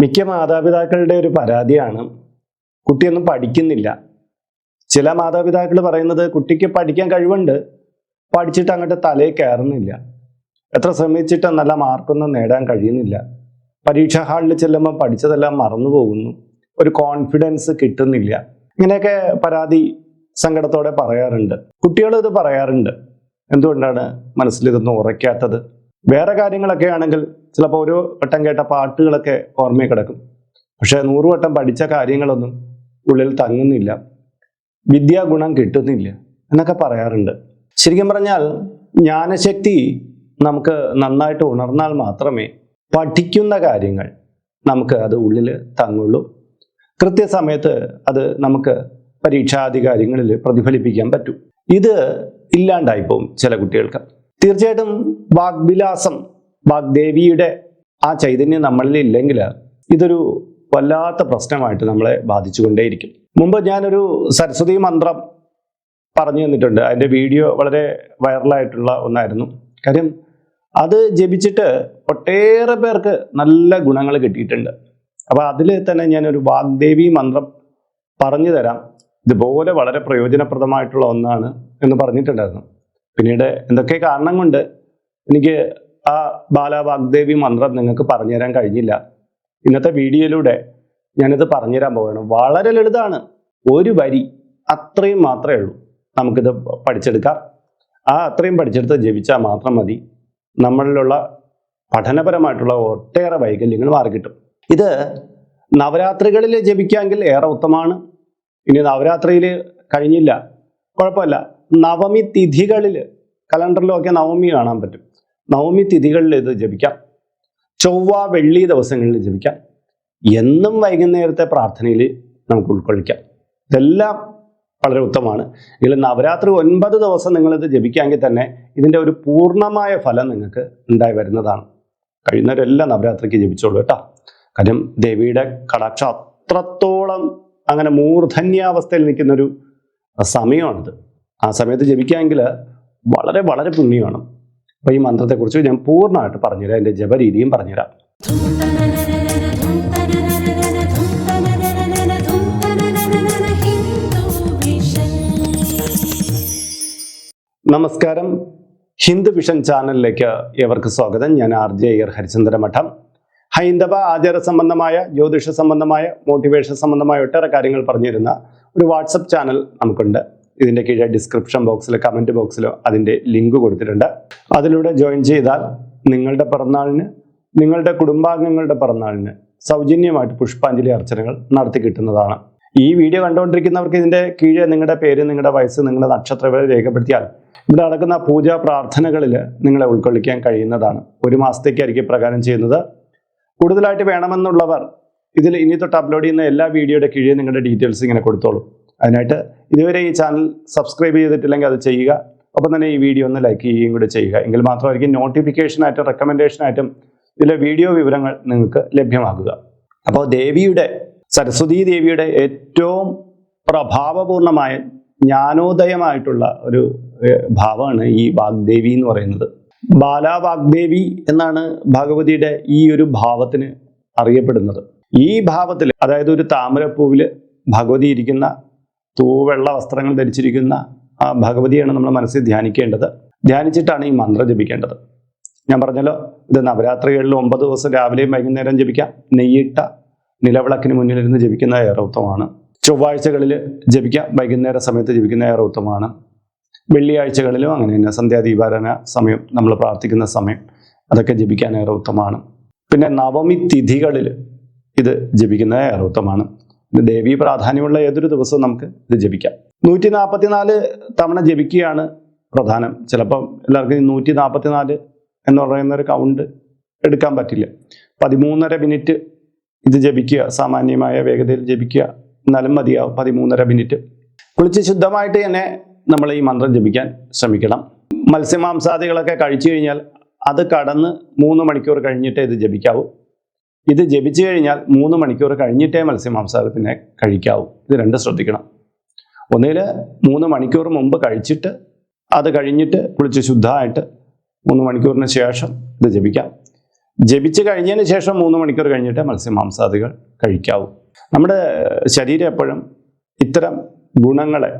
മിക്ക മാതാപിതാക്കളുടെ ഒരു പരാതിയാണ്. കുട്ടിയൊന്നും പഠിക്കുന്നില്ല. ചില മാതാപിതാക്കൾ പറയുന്നത് കുട്ടിക്ക് പഠിക്കാൻ കഴിവുണ്ട്. പഠിച്ചിട്ട് അങ്ങോട്ട് തലയിൽ കയറുന്നില്ല. എത്ര ശ്രമിച്ചിട്ട് നല്ല മാർക്കൊന്നും നേടാൻ കഴിയുന്നില്ല. പരീക്ഷാ ഹാളിൽ ചെല്ലുമ്പോൾ പഠിച്ചതെല്ലാം മറന്നു പോകുന്നു. ഒരു കോൺഫിഡൻസ് കിട്ടുന്നില്ല. ഇങ്ങനെയൊക്കെ പരാതി സങ്കടത്തോടെ പറയാറുണ്ട്. കുട്ടികൾ ഇത് പറയാറുണ്ട്. എന്തുകൊണ്ടാണ് മനസ്സിൽ ഇതൊന്നും ഉറയ്ക്കാത്തത്? വേറെ കാര്യങ്ങളൊക്കെ ആണെങ്കിൽ ചിലപ്പോൾ ഒരു വട്ടം കേട്ട പാട്ടുകളൊക്കെ ഓർമ്മയിൽ കിടക്കും. പക്ഷെ നൂറ് വട്ടം പഠിച്ച കാര്യങ്ങളൊന്നും ഉള്ളിൽ തങ്ങുന്നില്ല. വിദ്യാഗുണം കിട്ടുന്നില്ല എന്നൊക്കെ പറയാറുണ്ട്. ശരിക്കും പറഞ്ഞാൽ ജ്ഞാനശക്തി നമുക്ക് നന്നായിട്ട് ഉണർന്നാൽ മാത്രമേ പഠിക്കുന്ന കാര്യങ്ങൾ നമുക്ക് അത് ഉള്ളിൽ തങ്ങുള്ളൂ. കൃത്യസമയത്ത് അത് നമുക്ക് പരീക്ഷാധികാരികളിൽ പ്രതിഫലിപ്പിക്കാൻ പറ്റും. ഇത് ഇല്ലാണ്ടായിപ്പോവും ചില കുട്ടികൾക്ക്. തീർച്ചയായിട്ടും വാഗ്വിലാസം വാഗ്ദേവിയുടെ ആ ചൈതന്യം നമ്മളിൽ ഇല്ലെങ്കിൽ ഇതൊരു വല്ലാത്ത പ്രശ്നമായിട്ട് നമ്മളെ ബാധിച്ചുകൊണ്ടേയിരിക്കും. മുമ്പ് ഞാനൊരു സരസ്വതി മന്ത്രം പറഞ്ഞു തന്നിട്ടുണ്ട്. അതിന്റെ വീഡിയോ വളരെ വൈറലായിട്ടുള്ള ഒന്നായിരുന്നു. കാര്യം അത് ജപിച്ചിട്ട് ഒട്ടേറെ പേർക്ക് നല്ല ഗുണങ്ങൾ കിട്ടിയിട്ടുണ്ട്. അപ്പോൾ അതിൽ തന്നെ ഞാനൊരു വാഗ്ദേവി മന്ത്രം പറഞ്ഞു തരാം. ഇതുപോലെ വളരെ പ്രയോജനപ്രദമായിട്ടുള്ള ഒന്നാണ് എന്ന് പറഞ്ഞിട്ടുണ്ടായിരുന്നു. പിന്നീട് എന്തൊക്കെ കാരണം കൊണ്ട് എനിക്ക് ആ ബാലാവാഗ്ദേവി മന്ത്രം നിങ്ങൾക്ക് പറഞ്ഞു തരാൻ കഴിഞ്ഞില്ല. ഇന്നത്തെ വീഡിയോയിലൂടെ ഞാനിത് പറഞ്ഞുതരാൻ പോവുകയാണ്. വളരെ ലളിതാണ് ഒരു വരി അത്രയും മാത്രമേ ഉള്ളൂ. നമുക്കിത് പഠിച്ചെടുക്കാം. ആ അത്രയും പഠിച്ചെടുത്ത് ജപിച്ചാൽ മാത്രം മതി. നമ്മളിലുള്ള പഠനപരമായിട്ടുള്ള ഒട്ടേറെ വൈകല്യങ്ങൾ മാറിക്കിട്ടും. ഇത് നവരാത്രികളിൽ ജപിക്കാമെങ്കിൽ ഏറെ ഉത്തമമാണ്. ഇനി നവരാത്രിയിൽ കഴിഞ്ഞില്ല. കുഴപ്പമില്ല. നവമി തിഥികളിൽ കലണ്ടറിലൊക്കെ നവമി കാണാൻ പറ്റും. നവമി തിഥികളിൽ ഇത് ജപിക്കാം. ചൊവ്വ വെള്ളി ദിവസങ്ങളിൽ ജപിക്കാം. എന്നും വൈകുന്നേരത്തെ പ്രാർത്ഥനയിൽ നമുക്ക് ഉൾക്കൊള്ളിക്കാം. ഇതെല്ലാം വളരെ ഉത്തമമാണ്. ഇതിൽ നവരാത്രി ഒൻപത് ദിവസം നിങ്ങളിത് ജപിക്കാമെങ്കിൽ തന്നെ ഇതിന്റെ ഒരു പൂർണമായ ഫലം നിങ്ങൾക്ക് ഉണ്ടായി വരുന്നതാണ്. കഴിയുന്നവരെല്ലാം നവരാത്രിക്ക് ജപിച്ചോളൂ കേട്ടോ. കാര്യം ദേവിയുടെ കടാക്ഷം അത്രത്തോളം അങ്ങനെ മൂർധന്യാവസ്ഥയിൽ നിൽക്കുന്നൊരു സമയമാണിത്. ആ സമയത്ത് ജപിക്കാമെങ്കിൽ വളരെ വളരെ പുണ്യമാണ്. അപ്പോൾ ഈ മന്ത്രത്തെക്കുറിച്ച് ഞാൻ പൂർണമായിട്ട് പറഞ്ഞുതരാം. എന്റെ ജപരീതിയും പറഞ്ഞുതരാം. നമസ്കാരം. ഹിന്ദു വിഷൻ ചാനലിലേക്ക് ഏവർക്ക് സ്വാഗതം. ഞാൻ ആർ ജെ അയ്യർ ഹരിചന്ദ്ര മഠം. ഹൈന്ദവ ആചാര സംബന്ധമായ ജ്യോതിഷ സംബന്ധമായ മോട്ടിവേഷൻ സംബന്ധമായ ഒട്ടേറെ കാര്യങ്ങൾ പറഞ്ഞിരുന്ന ഒരു വാട്സപ്പ് ചാനൽ നമുക്കുണ്ട്. ഇതിന്റെ കീഴെ ഡിസ്ക്രിപ്ഷൻ ബോക്സിലോ കമന്റ് ബോക്സിലോ അതിന്റെ ലിങ്ക് കൊടുത്തിട്ടുണ്ട്. അതിലൂടെ ജോയിൻ ചെയ്താൽ നിങ്ങളുടെ പിറന്നാളിന് നിങ്ങളുടെ കുടുംബാംഗങ്ങളുടെ പിറന്നാളിന് സൗജന്യമായിട്ട് പുഷ്പാഞ്ജലി അർച്ചനകൾ നടത്തി കിട്ടുന്നതാണ്. ഈ വീഡിയോ കണ്ടുകൊണ്ടിരിക്കുന്നവർക്ക് ഇതിന്റെ കീഴെ നിങ്ങളുടെ പേര് നിങ്ങളുടെ വയസ്സ് നിങ്ങളുടെ നക്ഷത്രം രേഖപ്പെടുത്തിയാൽ ഇവിടെ നടക്കുന്ന പൂജാ പ്രാർത്ഥനകളിൽ നിങ്ങളെ ഉൾക്കൊള്ളിക്കാൻ കഴിയുന്നതാണ്. ഒരു മാസത്തേക്കായിരിക്കും പ്രകാരം ചെയ്യുന്നത്. കൂടുതലായിട്ട് വേണമെന്നുള്ളവർ ഇതിൽ ഇനി തൊട്ട് അപ്ലോഡ് ചെയ്യുന്ന എല്ലാ വീഡിയോയുടെ കീഴേ നിങ്ങളുടെ ഡീറ്റെയിൽസ് ഇങ്ങനെ കൊടുത്തോളൂ. അതിനായിട്ട് ഇതുവരെ ഈ ചാനൽ സബ്സ്ക്രൈബ് ചെയ്തിട്ടില്ലെങ്കിൽ അത് ചെയ്യുക. ഒപ്പം തന്നെ ഈ വീഡിയോ ഒന്ന് ലൈക്ക് ചെയ്യുകയും കൂടി ചെയ്യുക. എങ്കിൽ മാത്രമായിരിക്കും നോട്ടിഫിക്കേഷനായിട്ടും റെക്കമെൻഡേഷനായിട്ടും ഇതിലെ വീഡിയോ വിവരങ്ങൾ നിങ്ങൾക്ക് ലഭ്യമാകുക. അപ്പോൾ ദേവിയുടെ സരസ്വതീ ദേവിയുടെ ഏറ്റവും പ്രഭാവപൂർണമായ ജ്ഞാനോദയമായിട്ടുള്ള ഒരു ഭാവമാണ് ഈ വാഗ്ദേവി എന്ന് പറയുന്നത്. ബാലാ വാഗ്ദേവി എന്നാണ് ഭഗവതിയുടെ ഈ ഒരു ഭാവത്തിന് അറിയപ്പെടുന്നത്. ഈ ഭാവത്തിൽ അതായത് ഒരു താമരപ്പൂവിൽ ഭഗവതി ഇരിക്കുന്ന തൂവെള്ള വസ്ത്രങ്ങൾ ധരിച്ചിരിക്കുന്ന ആ ഭഗവതിയാണ് നമ്മൾ മനസ്സിൽ ധ്യാനിക്കേണ്ടത്. ധ്യാനിച്ചിട്ടാണ് ഈ മന്ത്രം ജപിക്കേണ്ടത്. ഞാൻ പറഞ്ഞല്ലോ ഇത് നവരാത്രികളിൽ ഒമ്പത് ദിവസം രാവിലെയും വൈകുന്നേരം ജപിക്കാം. നെയ്യിട്ട നിലവിളക്കിന് മുന്നിലിരുന്ന് ജപിക്കുന്ന ഏറെ ഉത്തമമാണ് ചൊവ്വാഴ്ചകളിൽ ജപിക്കാം വൈകുന്നേര സമയത്ത് ജപിക്കുന്ന ഏറെ ഉത്തമമാണ് വെള്ളിയാഴ്ചകളിലും അങ്ങനെ തന്നെ സന്ധ്യാദീപാരാധന സമയം നമ്മൾ പ്രാർത്ഥിക്കുന്ന സമയം അതൊക്കെ ജപിക്കാൻ ഏറെ ഉത്തമമാണ് പിന്നെ നവമി തിഥികളിൽ ഇത് ജപിക്കുന്നത് ഏറെ ഉത്തമമാണ് ദേവീ പ്രാധാന്യമുള്ള ഏതൊരു ദിവസവും നമുക്ക് ഇത് ജപിക്കാം. നൂറ്റി നാൽപ്പത്തിനാല് തവണ ജപിക്കുകയാണ് പ്രധാനം. ചിലപ്പം എല്ലാവർക്കും നൂറ്റി നാൽപ്പത്തിനാല് എന്ന് പറയുന്ന ഒരു കൗണ്ട് എടുക്കാൻ പറ്റില്ല. പതിമൂന്നര മിനിറ്റ് ഇത് ജപിക്കുക സാമാന്യമായ വേഗതയിൽ ജപിക്കുക എന്നാലും മതിയാവും. പതിമൂന്നര മിനിറ്റ് കുളിച്ച് ശുദ്ധമായിട്ട് തന്നെ നമ്മൾ ഈ മന്ത്രം ജപിക്കാൻ ശ്രമിക്കണം. മത്സ്യമാംസാദികളൊക്കെ കഴിച്ചു കഴിഞ്ഞാൽ അത് കടന്ന് മൂന്ന് മണിക്കൂർ കഴിഞ്ഞിട്ടേ ഇത് ജപിക്കാവൂ. ഇത് ജപിച്ചു കഴിഞ്ഞാൽ മൂന്ന് മണിക്കൂർ കഴിഞ്ഞിട്ടേ മത്സ്യ മാംസാഹാരത്തിനെ കഴിക്കാവൂ. ഇത് രണ്ട് ശ്രദ്ധിക്കണം. ഒന്നിൽ മൂന്ന് മണിക്കൂർ മുമ്പ് കഴിച്ചിട്ട് അത് കഴിഞ്ഞിട്ട് കുളിച്ച് ശുദ്ധമായിട്ട് മൂന്ന് മണിക്കൂറിന് ശേഷം ഇത് ജപിക്കാം. ജപിച്ച് കഴിഞ്ഞതിന് ശേഷം മൂന്ന് മണിക്കൂർ കഴിഞ്ഞിട്ട് മത്സ്യമാംസാദികൾ കഴിക്കാവൂ. നമ്മുടെ ശരീരം എപ്പോഴും ഇത്തരം ഗുണങ്ങളെ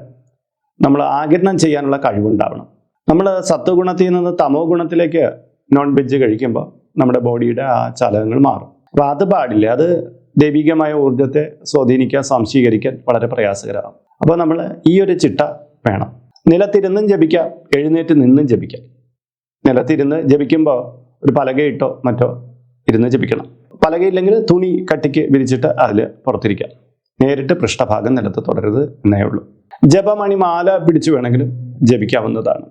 നമ്മൾ ആകിരണം ചെയ്യാനുള്ള കഴിവുണ്ടാവണം. നമ്മൾ സത്വഗുണത്തിൽ നിന്ന് തമോ ഗുണത്തിലേക്ക് നോൺ വെജ് കഴിക്കുമ്പോൾ നമ്മുടെ ബോഡിയുടെ ആ ചലനങ്ങൾ മാറും. അപ്പോൾ അത് പാടില്ല. അത് ദൈവികമായ ഊർജത്തെ സ്വാധീനിക്കാൻ സംശീകരിക്കാൻ വളരെ പ്രയാസകരമാണ്. അപ്പോൾ നമ്മൾ ഈ ഒരു ചിട്ട വേണം. നിലത്തിരുന്നും ജപിക്കാം എഴുന്നേറ്റ് നിന്നും ജപിക്കാം. നിലത്തിരുന്ന് ജപിക്കുമ്പോൾ ഒരു പലകയിട്ടോ മറ്റോ ഇരുന്ന് ജപിക്കണം. പലകയില്ലെങ്കിൽ തുണി കട്ടിക്ക് വിരിച്ചിട്ട് അതിൽ പുറത്തിരിക്കാം. നേരിട്ട് പൃഷ്ഠഭാഗം നിലത്ത് തുടരുത് എന്നേ ഉള്ളൂ. ജപമണി മാല പിടിച്ചു വേണമെങ്കിലും ജപിക്കാവുന്നതാണ്.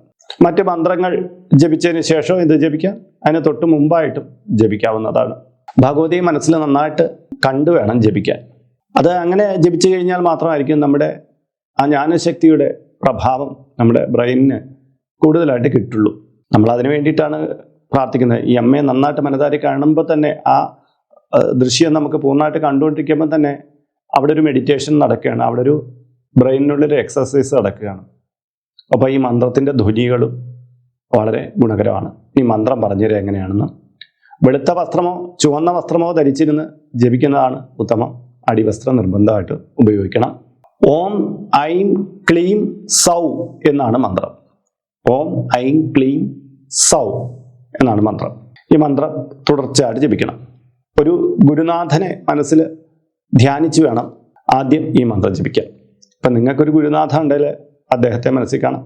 മറ്റ് മന്ത്രങ്ങൾ ജപിച്ചതിന് ശേഷം ഇത് ജപിക്കാം. അതിന് തൊട്ട് മുമ്പായിട്ടും ജപിക്കാവുന്നതാണ്. ഭഗവതിയെ മനസ്സിൽ നന്നായിട്ട് കണ്ടു വേണം ജപിക്കാൻ. അത് അങ്ങനെ ജപിച്ചു കഴിഞ്ഞാൽ മാത്രമായിരിക്കും നമ്മുടെ ആ ജ്ഞാനശക്തിയുടെ പ്രഭാവം നമ്മുടെ ബ്രെയിനിന് കൂടുതലായിട്ട് കിട്ടുള്ളൂ. നമ്മൾ അതിനു വേണ്ടിയിട്ടാണ് പ്രാർത്ഥിക്കുന്നത്. ഈ അമ്മയെ നന്നായിട്ട് മനതാരി കാണുമ്പോൾ തന്നെ ആ ദൃശ്യം നമുക്ക് പൂർണമായിട്ട് കണ്ടുകൊണ്ടിരിക്കുമ്പോൾ തന്നെ അവിടെ ഒരു മെഡിറ്റേഷൻ നടക്കുകയാണ്. അവിടെ ഒരു ബ്രെയിനിനുള്ളൊരു എക്സസൈസ് നടക്കുകയാണ്. അപ്പോൾ ഈ മന്ത്രത്തിന്റെ ധ്വനികളും വളരെ ഗുണകരമാണ്. ഈ മന്ത്രം പറഞ്ഞുതരിക എങ്ങനെയാണെന്ന്. വെളുത്ത വസ്ത്രമോ ചുവന്ന വസ്ത്രമോ ധരിച്ചിരുന്ന് ജപിക്കുന്നതാണ് ഉത്തമം. അടിവസ്ത്രം നിർബന്ധമായിട്ട് ഉപയോഗിക്കണം. ഓം ഐം ക്ലീം സൗ എന്നാണ് മന്ത്രം. ഓം ഐം ക്ലീം സൗ എന്നാണ് മന്ത്രം. ഈ മന്ത്രം തുടർച്ചയായിട്ട് ജപിക്കണം. ഒരു ഗുരുനാഥനെ മനസ്സിൽ ധ്യാനിച്ചു വേണം ആദ്യം ഈ മന്ത്രം ജപിക്കാൻ. ഇപ്പം നിങ്ങൾക്കൊരു ഗുരുനാഥ ഉണ്ടെങ്കിൽ അദ്ദേഹത്തെ മനസ്സിൽ കാണാം.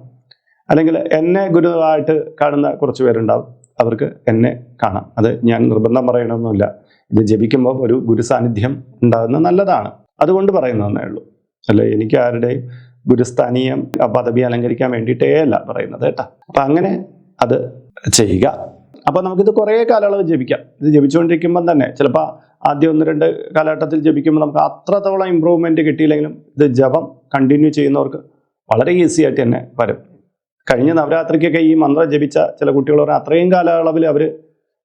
അല്ലെങ്കിൽ എന്നെ ഗുരുവായിട്ട് കാണുന്ന കുറച്ച് പേരുണ്ടാവും. അവർക്ക് എന്നെ കാണാം. അത് ഞാൻ നിർബന്ധം പറയണമെന്നില്ല ഇത് ജപിക്കുമ്പോൾ ഒരു ഗുരുസാന്നിധ്യം സാന്നിധ്യം ഉണ്ടാകുന്നത് നല്ലതാണ്. അതുകൊണ്ട് പറയുന്നതെന്നേ ഉള്ളൂ. അല്ല? എനിക്ക് ആരുടെയും ഗുരുസ്ഥാനീയം പദവി അലങ്കരിക്കാൻ വേണ്ടിയിട്ടേ അല്ല പറയുന്നത് കേട്ടോ. അപ്പം അങ്ങനെ അത് ചെയ്യുക. അപ്പോൾ നമുക്കിത് കുറേ കാലയളവ് ജപിക്കാം. ഇത് ജപിച്ചുകൊണ്ടിരിക്കുമ്പം തന്നെ ചിലപ്പോൾ ആദ്യം ഒന്ന് രണ്ട് കാലഘട്ടത്തിൽ ജപിക്കുമ്പോൾ നമുക്ക് അത്രത്തോളം ഇമ്പ്രൂവ്മെന്റ് കിട്ടിയില്ലെങ്കിലും ഇത് ജപം കണ്ടിന്യൂ ചെയ്യുന്നവർക്ക് വളരെ ഈസി ആയിട്ട് തന്നെ വരും. കഴിഞ്ഞ നവരാത്രിക്കൊക്കെ ഈ മന്ത്രം ജപിച്ച ചില കുട്ടികൾ പറഞ്ഞാൽ അത്രയും കാലയളവിൽ അവർ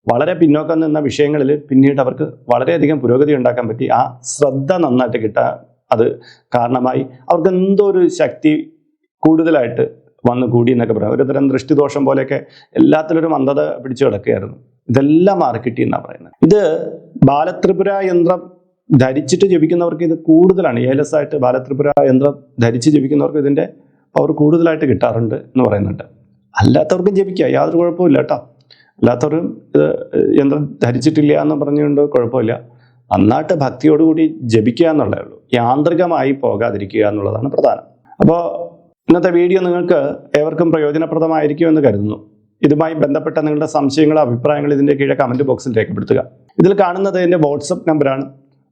വളരെ പിന്നോക്കം നിന്ന വിഷയങ്ങളിൽ പിന്നീട് അവർക്ക് വളരെയധികം പുരോഗതി ഉണ്ടാക്കാൻ പറ്റി. ആ ശ്രദ്ധ നന്നായിട്ട് കിട്ടാൻ അത് കാരണമായി. അവർക്ക് എന്തോ ഒരു ശക്തി കൂടുതലായിട്ട് വന്നു കൂടി എന്നൊക്കെ പറയാം. ഒരു തരം ദൃഷ്ടിദോഷം പോലെയൊക്കെ എല്ലാത്തിലും ഒരു മന്ദത പിടിച്ചു കിടക്കുകയായിരുന്നു. ഇതെല്ലാം മാറിക്കിട്ടി എന്നാണ് പറയുന്നത്. ഇത് ബാലത്രിപുര യന്ത്രം ധരിച്ചിട്ട് ജപിക്കുന്നവർക്ക് ഇത് കൂടുതലാണ്. ഏലസായിട്ട് ബാലത്രിപുര യന്ത്രം ധരിച്ച് ജപിക്കുന്നവർക്ക് ഇതിന്റെ പവർ കൂടുതലായിട്ട് കിട്ടാറുണ്ട് എന്ന് പറയുന്നുണ്ട്. അല്ലാത്തവർക്കും ജപിക്കുക യാതൊരു കുഴപ്പമില്ല കേട്ടോ. അല്ലാത്തവരും ഇത് യന്ത്രം ധരിച്ചിട്ടില്ല എന്ന് പറഞ്ഞുകൊണ്ട് കുഴപ്പമില്ല. നന്നായിട്ട് ഭക്തിയോടുകൂടി ജപിക്കുക എന്നുള്ളതേ ഉള്ളൂ. യാന്ത്രികമായി പോകാതിരിക്കുക എന്നുള്ളതാണ് പ്രധാനം. അപ്പോൾ ഇന്നത്തെ വീഡിയോ നിങ്ങൾക്ക് ഏവർക്കും പ്രയോജനപ്രദമായിരിക്കും എന്ന് കരുതുന്നു. ഇതുമായി ബന്ധപ്പെട്ട നിങ്ങളുടെ സംശയങ്ങളോ അഭിപ്രായങ്ങൾ ഇതിന്റെ കീഴെ കമന്റ് ബോക്സിൽ രേഖപ്പെടുത്തുക. ഇതിൽ കാണുന്നത് എന്റെ വാട്സപ്പ് നമ്പറാണ്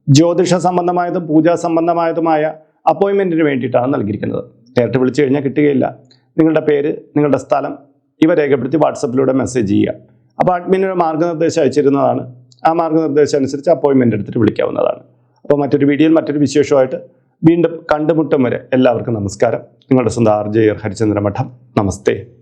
ജ്യോതിഷ സംബന്ധമായതും പൂജാ സംബന്ധമായതുമായ അപ്പോയിൻമെന്റിന് വേണ്ടിയിട്ടാണ് നൽകിയിരിക്കുന്നത്. നേരിട്ട് വിളിച്ചു കഴിഞ്ഞാൽ കിട്ടുകയില്ല. നിങ്ങളുടെ പേര് നിങ്ങളുടെ സ്ഥലം ഇവ രേഖപ്പെടുത്തി വാട്സപ്പിലൂടെ മെസ്സേജ് ചെയ്യുക. അപ്പോൾ അഡ്മിനൊരു മാർഗനിർദ്ദേശം അയച്ചിരുന്നതാണ്. ആ മാർഗനിർദ്ദേശം അനുസരിച്ച് അപ്പോയിൻമെന്റ് എടുത്തിട്ട് വിളിക്കാവുന്നതാണ്. അപ്പോൾ മറ്റൊരു വീഡിയോയിൽ മറ്റൊരു വിശേഷമായിട്ട് വീണ്ടും കണ്ടുമുട്ടും വരെ എല്ലാവർക്കും നമസ്കാരം. നിങ്ങളുടെ സ്വന്തം ആർ ജെ ഹരിചന്ദ്ര മഠം നമസ്തേ.